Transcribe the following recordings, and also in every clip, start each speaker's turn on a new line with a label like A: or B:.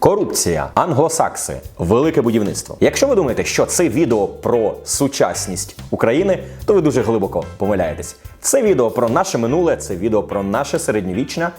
A: Корупція, англосакси, велике будівництво. Якщо ви думаєте, що це відео про сучасність України, то ви дуже глибоко помиляєтесь. Це відео про наше минуле, це відео про наше середньовічне.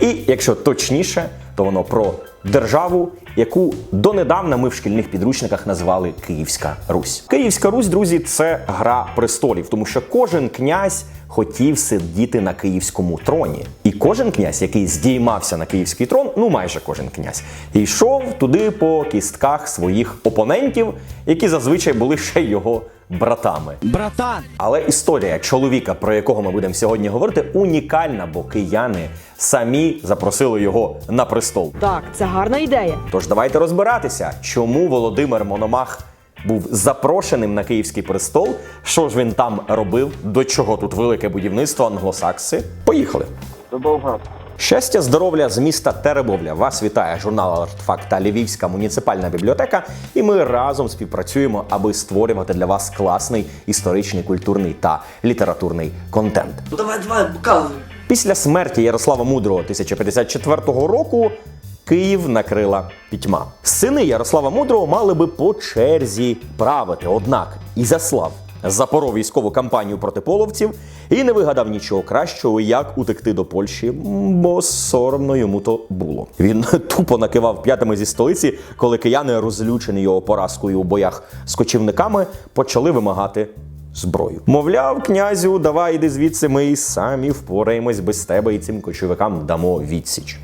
A: І якщо точніше, то воно про державу, яку донедавна ми в шкільних підручниках назвали Київська Русь. Київська Русь, друзі, це гра престолів, тому що кожен князь хотів сидіти на київському троні. І кожен князь, який здіймався на київський трон, ну майже кожен князь, йшов туди по кістках своїх опонентів, які зазвичай були ще його братами.
B: Братан,
A: Але історія чоловіка, про якого ми будемо сьогодні говорити, унікальна, бо кияни самі запросили його на престол.
C: Так, це гарна ідея.
A: Тож давайте розбиратися, чому Володимир Мономах був запрошеним на київський престол, що ж він там робив, до чого тут велике будівництво англосакси. Поїхали.
D: Доброго.
A: Щастя, здоров'я з міста Теребовля. Вас вітає журнал «Артфакт» та Львівська муніципальна бібліотека. І ми разом співпрацюємо, аби створювати для вас класний історичний, культурний та літературний контент.
B: ну давай, давай, показуй.
A: Після смерті Ярослава Мудрого 1054 року Київ накрила пітьма. Сини Ярослава Мудрого мали би по черзі правити. Однак Ізяслав запоров військову кампанію проти половців і не вигадав нічого кращого, як утекти до Польщі, бо соромно йому то було. Він тупо накивав п'ятами зі столиці, коли кияни, розлючені його поразкою у боях з кочівниками, почали вимагати зброю. Мовляв, князю, давай йди звідси, ми й самі впораємось без тебе і цим кочовикам дамо відсіч.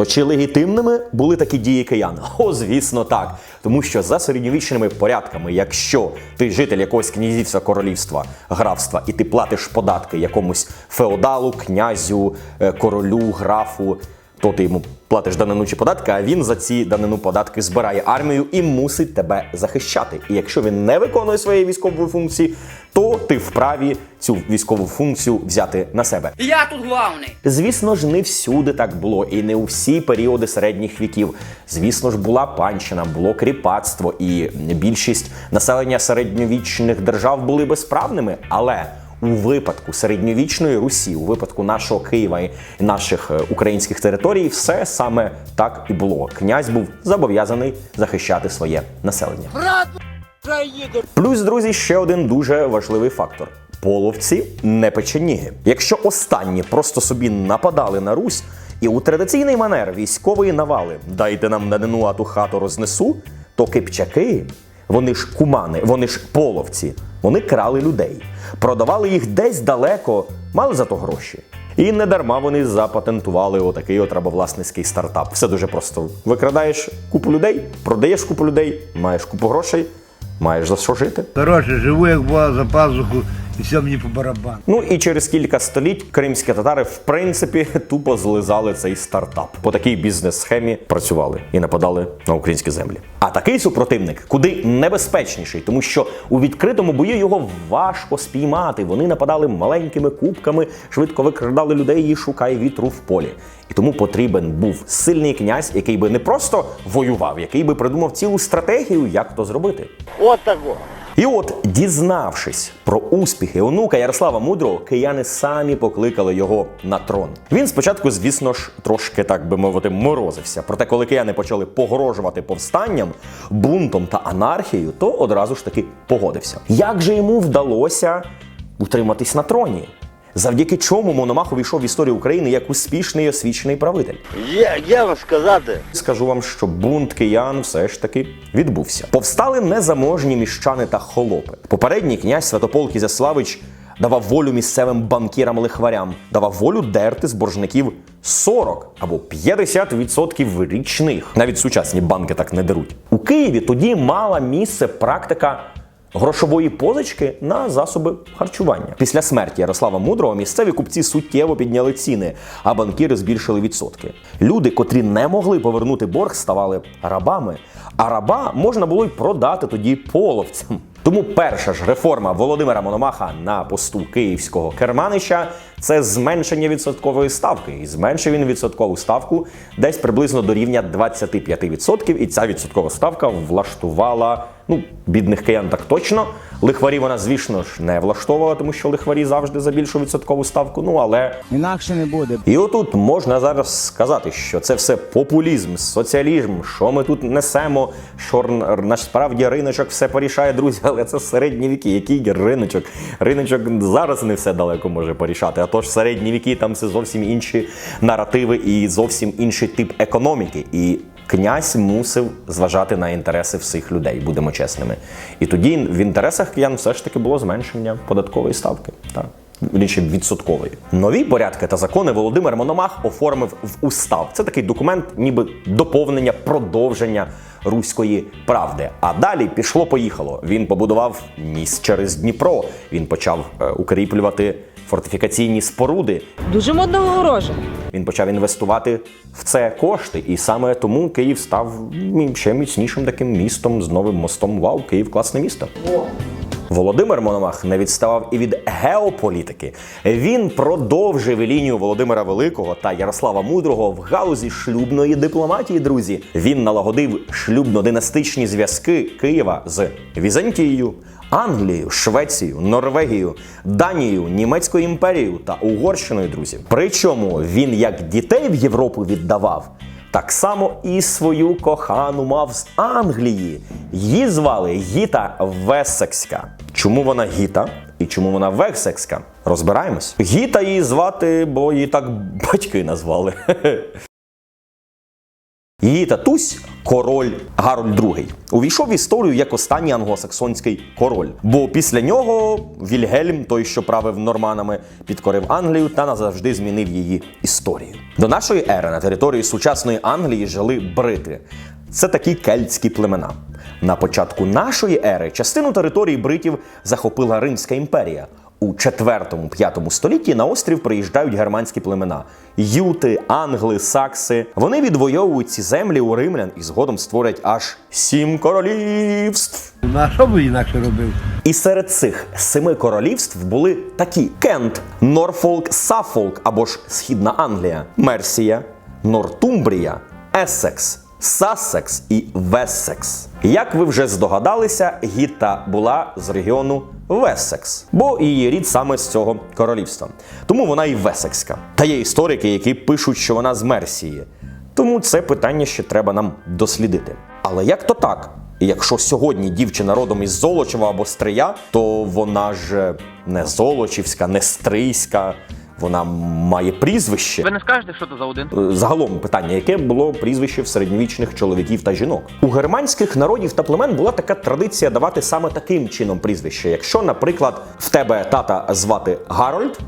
A: То чи легітимними були такі дії киян? О, звісно, так. Тому що за середньовічними порядками, якщо ти житель якогось князівства, королівства, графства, і ти платиш податки якомусь феодалу, князю, е, королю, графу, то ти йому платиш данину чи податки, а він за ці данину податки збирає армію і мусить тебе захищати. І якщо він не виконує своєї військової функції, то ти вправі цю військову функцію взяти на себе.
B: Я тут главний.
A: Звісно ж, не всюди так було, і не у всі періоди середніх віків. Звісно ж, була панщина, було кріпацтво, і більшість населення середньовічних держав були безправними. Але у випадку середньовічної Русі, у випадку нашого Києва і наших е, українських територій, все саме так і було. Князь був зобов'язаний захищати своє населення. Плюс, друзі, ще один дуже важливий фактор. Половці не печеніги. Якщо останні просто собі нападали на Русь, і у традиційний манер військової навали дайте нам на дену, а ту хату рознесу, то кипчаки, вони ж кумани, вони ж половці, вони крали людей, продавали їх десь далеко, мали за то гроші. І не дарма вони запатентували отакий от рабовласницький стартап. Все дуже просто. Викрадаєш купу людей, продаєш купу людей, маєш купу грошей, маєш за що жити.
D: Коротше, живу як була за пазуху, і все мені по барабану.
A: Ну і через кілька століть кримські татари, в принципі, тупо злизали цей стартап. По такій бізнес-схемі працювали і нападали на українські землі. А такий супротивник куди небезпечніший, тому що у відкритому бою його важко спіймати. Вони нападали маленькими кубками, швидко викрадали людей і шукай вітру в полі. І тому потрібен був сильний князь, який би не просто воював, який би придумав цілу стратегію, як то зробити.
D: От.
A: І от, дізнавшись про успіхи онука Ярослава Мудрого, кияни самі покликали його на трон. Він спочатку, звісно ж, трошки, так би мовити, морозився. Проте, коли кияни почали погрожувати повстанням, бунтом та анархією, то одразу ж таки погодився. Як же йому вдалося утриматись на троні? Завдяки чому Мономах увійшов в історію України як успішний і освічений правитель?
D: Є, є вам сказати.
A: Скажу вам, що бунт киян все ж таки відбувся. Повстали незаможні міщани та холопи. Попередній князь Святополк Ізяславич давав волю місцевим банкірам-лихварям, давав волю дерти з боржників 40 або 50% річних. Навіть сучасні банки так не деруть. У Києві тоді мала місце практика грошової позички на засоби харчування. Після смерті Ярослава Мудрого місцеві купці суттєво підняли ціни, а банкіри збільшили відсотки. Люди, котрі не могли повернути борг, ставали рабами. А раба можна було й продати тоді половцям. Тому перша ж реформа Володимира Мономаха на посту київського керманича це зменшення відсоткової ставки. І зменшив він відсоткову ставку десь приблизно до рівня 25%. І ця відсоткова ставка влаштувала Ну, бідних киян так точно. Лихварі вона, звісно ж, не влаштовувала, тому що лихварі завжди за більшу відсоткову ставку. Ну але
C: Інакше не буде.
A: і отут можна зараз сказати, що це все популізм, соціалізм, що ми тут несемо, що насправді риночок все порішає, друзі, але це середні віки. Який риночок? Риночок зараз не все далеко може порішати. А то ж середні віки там це зовсім інші наративи і зовсім інший тип економіки. І князь мусив зважати на інтереси всіх людей, будемо чесними. І тоді в інтересах киян все ж таки було зменшення податкової ставки. Так. Вірніше, відсоткової. Нові порядки та закони Володимир Мономах оформив в устав. Це такий документ, ніби доповнення, продовження руської правди. А далі пішло-поїхало. Він побудував міст через Дніпро. Він почав е, укріплювати фортифікаційні споруди.
E: Дуже модного огорожа.
A: Він почав інвестувати в це кошти, і саме тому Київ став ще міцнішим таким містом з новим мостом. Вау, Київ класне місто. Володимир Мономах не відставав і від геополітики. Він продовжив лінію Володимира Великого та Ярослава Мудрого в галузі шлюбної дипломатії. Друзі, він налагодив шлюбно-династичні зв'язки Києва з Візантією, Англією, Швецією, Норвегією, Данією, Німецькою імперією та Угорщиною. Друзі, причому він як дітей в Європу віддавав. Так само і свою кохану мав з Англії. Її звали Гіта Весекська. Чому вона Гіта і чому вона Весекська? Розбираємось. Гіта її звати, бо її так батьки назвали. Її татусь, король Гарольд II, увійшов в історію як останній англосаксонський король. Бо після нього Вільгельм, той, що правив норманами, підкорив Англію та назавжди змінив її історію. До нашої ери на території сучасної Англії жили брити. Це такі кельтські племена. На початку нашої ери частину території бритів захопила Римська імперія. У 4-5 столітті на острів приїжджають германські племена юти, англи, сакси. Вони відвоюють ці землі у римлян і згодом створять аж сім королівств.
D: На що би інакше робив?
A: І серед цих семи королівств були такі: Кент, Норфолк, Сафолк або ж Східна Англія, Мерсія, Нортумбрія, Ессекс, Сассекс і Вессекс. Як ви вже здогадалися, Гіта була з регіону Вессекс, бо її рід саме з цього королівства. Тому вона і Весекська. Та є історики, які пишуть, що вона з Мерсії. Тому це питання ще треба нам дослідити. Але як то так? Якщо сьогодні дівчина родом із Золочева або Стрия, то вона ж не Золочівська, не Стрийська, вона має прізвище.
F: Ви не скажете, що це за один?
A: Е, Загалом питання, яке було прізвище в середньовічних чоловіків та жінок. У германських народів та племен була така традиція давати саме таким чином прізвище. Якщо, наприклад, в тебе тата звати Гарольд,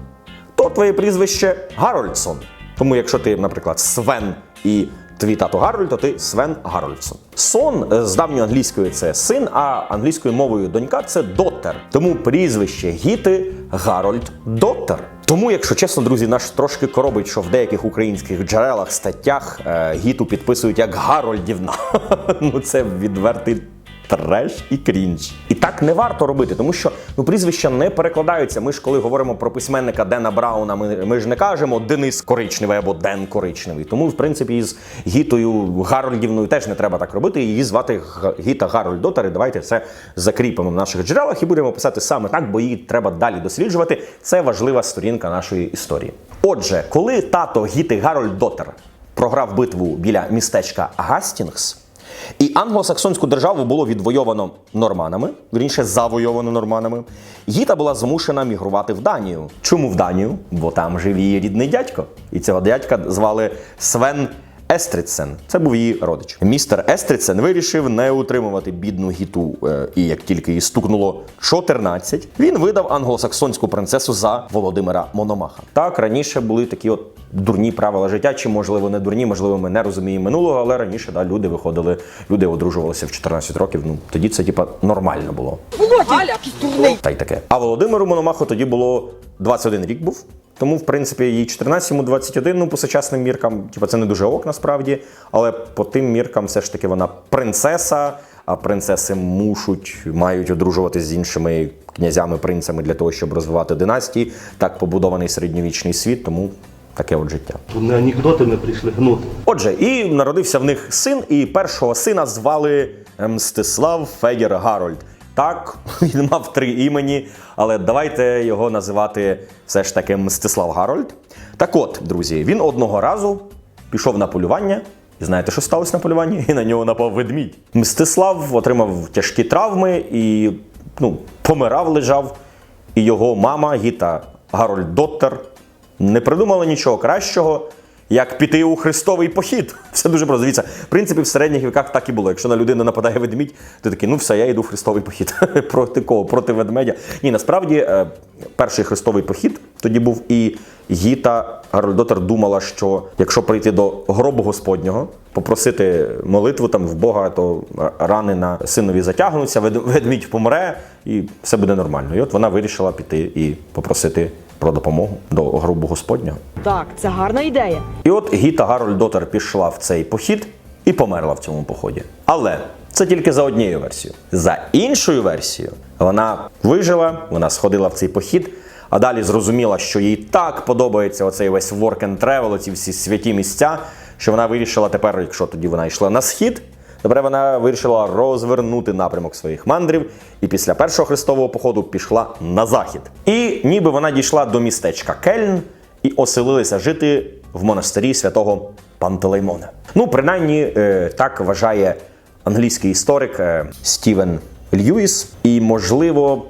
A: то твоє прізвище Гарольдсон. Тому якщо ти, наприклад, Свен і твій тато Гарольд, то ти Свен Гарольдсон. Сон е, з давньої англійської це син, а англійською мовою донька це доттер. Тому прізвище Гіти Гарольд Доттер. Тому, якщо чесно, друзі, наш трошки коробить, що в деяких українських джерелах, статтях е, гіту підписують як Гарольдівна. ну це відвертий треш і крінж. І так не варто робити, тому що ну прізвища не перекладаються. Ми ж коли говоримо про письменника Дена Брауна, ми, ми ж не кажемо Денис Коричневий або Ден Коричневий. Тому, в принципі, із Гітою Гарольдівною теж не треба так робити. Її звати Гіта Гарольд давайте це закріпимо в наших джерелах і будемо писати саме так, бо її треба далі досліджувати. Це важлива сторінка нашої історії. Отже, коли тато Гіти Гарольд Дотер програв битву біля містечка Гастінгс. І англосаксонську державу було відвойовано норманами, вірніше завойовано норманами. Гіта була змушена мігрувати в Данію. Чому в Данію? Бо там жив її рідний дядько. І цього дядька звали Свен Естрідсен. Це був її родич. Містер Естрідсен вирішив не утримувати бідну гіту. е, І як тільки їй стукнуло 14, він видав англосаксонську принцесу за Володимира Мономаха. Так раніше були такі от дурні правила життя, чи можливо не дурні, можливо, ми не розуміємо минулого, але раніше да, люди виходили, люди одружувалися в 14 років. Ну тоді це типа нормально було. Та й таке. А Володимиру Мономаху тоді було 21 рік був. Тому, в принципі, їй 14, йому 21, ну по сучасним міркам, типа це не дуже ок насправді, але по тим міркам все ж таки вона принцеса, а принцеси мушуть, мають одружуватися з іншими князями, принцами для того, щоб розвивати династії. Так побудований середньовічний світ, тому таке от життя.
C: Не анекдотами прийшли гнути.
A: Отже, і народився в них син, і першого сина звали Мстислав Федір Гарольд. Так, він мав три імені, але давайте його називати все ж таки Мстислав Гарольд. Так от, друзі, він одного разу пішов на полювання. І знаєте, що сталося на полюванні? І на нього напав ведмідь. Мстислав отримав тяжкі травми і ну, помирав, лежав. І його мама Гіта Гарольд Доттер не придумала нічого кращого, як піти у хрестовий похід. Все дуже просто. Дивіться, в принципі, в середніх віках так і було. Якщо на людину нападає ведмідь, то такий, ну все, я йду в хрестовий похід. Проти кого? Проти ведмедя. Ні, насправді е, перший хрестовий похід тоді був і Гіта Гарольдотер думала, що якщо прийти до гробу Господнього, попросити молитву там в Бога, то рани на синові затягнуться, ведмідь помре і все буде нормально. І от вона вирішила піти і попросити про допомогу до гробу Господнього.
E: Так, це гарна ідея.
A: І от Гіта Гарольдотер пішла в цей похід і померла в цьому поході. Але це тільки за однією версією. За іншою версією, вона вижила, вона сходила в цей похід, а далі зрозуміла, що їй так подобається оцей весь work and travel, ці всі святі місця, що вона вирішила тепер, якщо тоді вона йшла на схід, тепер вона вирішила розвернути напрямок своїх мандрів і після першого хрестового походу пішла на захід. І ніби вона дійшла до містечка Кельн і оселилися жити в монастирі святого Пантелеймона. Ну, принаймні, е, так вважає англійський історик е, Стівен Льюіс. І, можливо,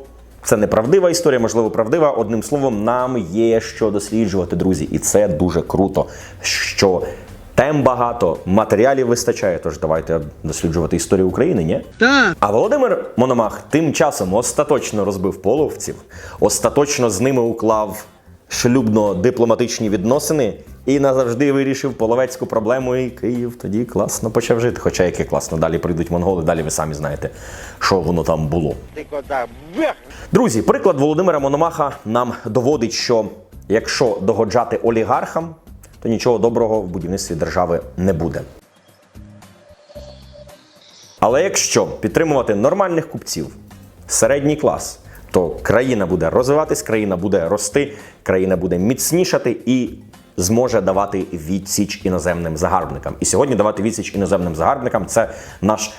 A: це неправдива історія, можливо, правдива. Одним словом, нам є що досліджувати, друзі, і це дуже круто. Що тем багато, матеріалів вистачає. Тож давайте досліджувати історію України, ні?
B: Так.
A: А Володимир Мономах тим часом остаточно розбив половців, остаточно з ними уклав шлюбно-дипломатичні відносини і назавжди вирішив половецьку проблему. І Київ тоді класно почав жити. Хоча яке класно, далі прийдуть монголи, далі ви самі знаєте, що воно там було. Друзі, приклад Володимира Мономаха нам доводить, що якщо догоджати олігархам, то нічого доброго в будівництві держави не буде. Але якщо підтримувати нормальних купців, середній клас, то країна буде розвиватись, країна буде рости, країна буде міцнішати і зможе давати відсіч іноземним загарбникам. І сьогодні давати відсіч іноземним загарбникам це наш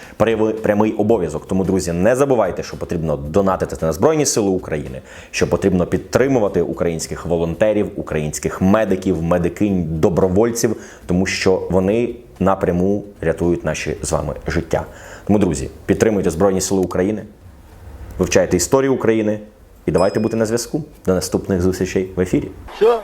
A: прямий обов'язок. Тому, друзі, не забувайте, що потрібно донатити на Збройні Сили України, що потрібно підтримувати українських волонтерів, українських медиків, медикинь, добровольців, тому що вони напряму рятують наші з вами життя. Тому, друзі, підтримуйте Збройні Сили України, вивчайте історію України і давайте бути на зв'язку. До наступних зустрічей в ефірі.
D: Все,